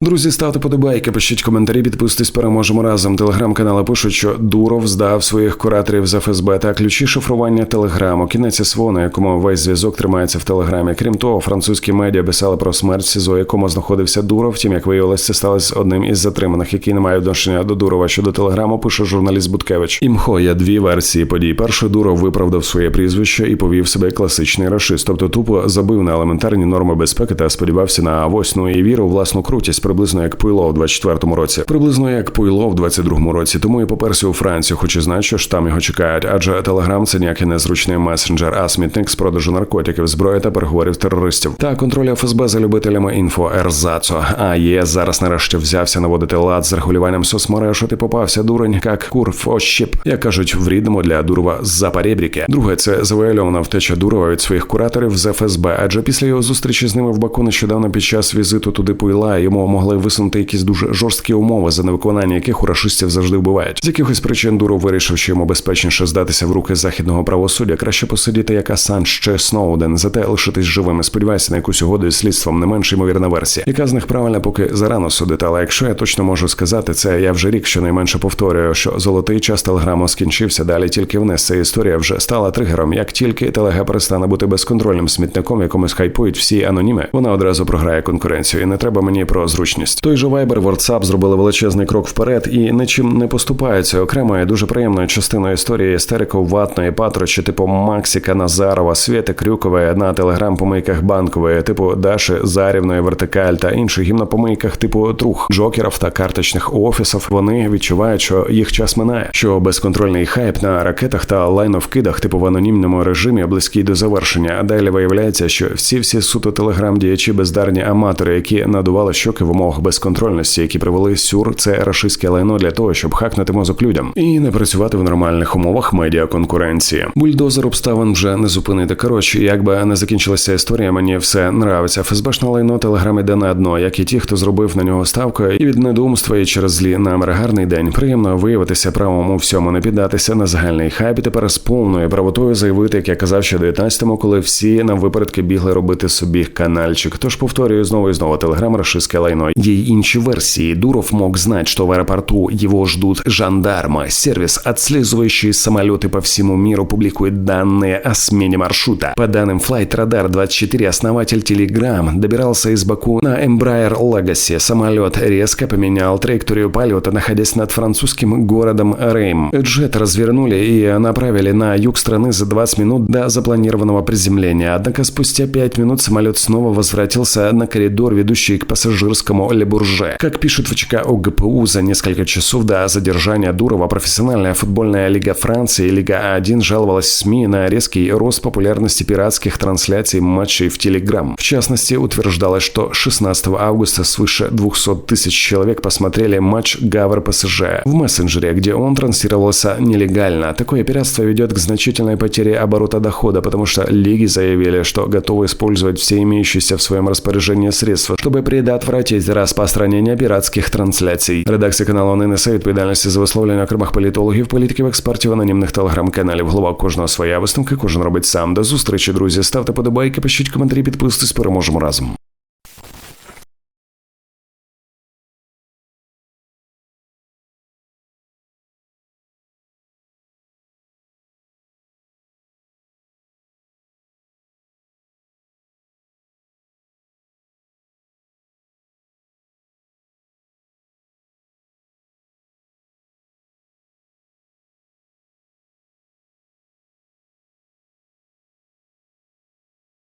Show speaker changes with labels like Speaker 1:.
Speaker 1: Друзі, ставте подобайки, пишіть коментарі, підписуйтесь, переможемо разом. Телеграм-канали пишуть, що Дуров здав своїх кураторів з ФСБ та ключі шифрування телеграму. Кінець СВО, на якому весь зв'язок тримається в телеграмі. Крім того, французькі медіа писали про смерть СІЗО, якому знаходився Дуров. Втім, як виявилось, це сталося одним із затриманих, який не має відношення до Дурова. Щодо телеграму, пише журналіст Буткевич. Імхо є дві версії подій. Перший Дуров виправдав своє прізвище і повів себе класичний рашист, тобто тупо забив на елементарні норми безпеки та сподівався на авосну і віру власну крутість, приблизно як Пуйло в 24-му році, приблизно як Пуйло в 22-му році. Тому і поперся у Францію, хоч і знає, що ж там його чекають. Адже Телеграм це ніякий незручний месенджер, а смітник з продажу наркотиків, зброї та переговорів терористів. Та контроль ФСБ за любителями інфо Ерзацо. А ЄС зараз нарешті взявся наводити лад з регулюванням соцмереж. І попався дурень, як ощіп, як кажуть в рідному для Дурова запарєбріки. Друге, це завуальована втеча Дурова від своїх кураторів з ФСБ, адже після його зустрічі з ними в Баку нещодавно під час візиту туди Пуйла йому могли висунути якісь дуже жорсткі умови, за невиконання яких у рашистів завжди вбивають. З якихось причин Дуров вирішив, що йому безпечніше здатися в руки західного правосуддя, краще посидіти як Асанж чи Сноуден, зате лишитись живими. Сподіваюся на якусь угоду із слідством, не менш ймовірна версія. Яка з них правильна, поки зарано судити. Але якщо я точно можу сказати, це я вже рік щонайменше повторюю, що золотий час телеграму скінчився. Далі тільки вниз ця історія вже стала тригером. Як тільки телега перестане бути безконтрольним смітником, якомусь хайпують всі аноніми, вона одразу програє конкуренцію. І не треба мені про зручність. Той же Viber, WhatsApp зробили величезний крок вперед і нічим не поступаються. Окремою дуже приємною частиною історії істериків ватної патрочі, типу Максіка Назарова, Свєти Крюкової на телеграм-помийках банкової, типу Даші Зарівної вертикаль та інших гімнопомийках, типу трух джокерів та карточних офісів. Вони відчувають, що їх час минає, що безконтрольний хайп на ракетах та лайновкидах, типу в анонімному режимі, близький до завершення. А далі виявляється, що всі всі суто телеграм-діячі бездарні аматори, які надували щоки в умовах безконтрольності, які привели сюр, це рашистське лайно для того, щоб хакнути мозок людям і не працювати в нормальних умовах медіаконкуренції. Бульдозер обставин вже не зупинити. Коротше, як би не закінчилася історія, мені все нравиться. ФСБшне лайно телеграм іде на дно, як і ті, хто зробив на нього ставку, і від недумства і через злі наміри гарний день. Приємно виявитися правому всьому, не піддатися на загальний хайп і тепер з повною правотою заявити, як я казав ще в 19-му, коли всі на випередки бігли робити собі канальчик. Тож повторюю знову і знову телеграм рашистське лайно. Є й інші версии. Дуров мог знать, что в аэропорту его ждут жандармы. Сервис, отслеживающий самолеты по всему миру, публикует данные о смене маршрута. По данным Flight Radar 24, основатель Telegram добирался из Баку на Embraer Legacy. Самолет резко поменял траекторию полета, находясь над французским городом Рейм. Джет развернули и направили на юг страны за 20 минут до запланированного приземления. Однако спустя 5 минут самолет снова возвратился на коридор, ведущий к пассажирскому Лебурже. Как пишут в ОГПУ, за несколько часов до задержания Дурова профессиональная футбольная лига Франции Лига 1 жаловалась СМИ на резкий рост популярности пиратских трансляций матчей в Телеграм. В частности, утверждалось, что 16 августа свыше 200 тысяч человек посмотрели матч Гавр ПСЖ в мессенджере, где он транслировался нелегально. Такое пиратство ведет к значительной потере оборота дохода, потому что лиги заявили, что готовы использовать все имеющиеся в своем распоряжении средства, чтобы предотвратить распространение піратських трансляцій. Редакція каналу не несе відповідальності за висловлення окремих політологів, політиків, експертів, анонімних телеграм-каналів. Голова кожного своя висновка, кожен робить сам. До зустрічі, друзі. Ставте подобайки, пишіть коментарі, підписуйтесь, переможемо разом.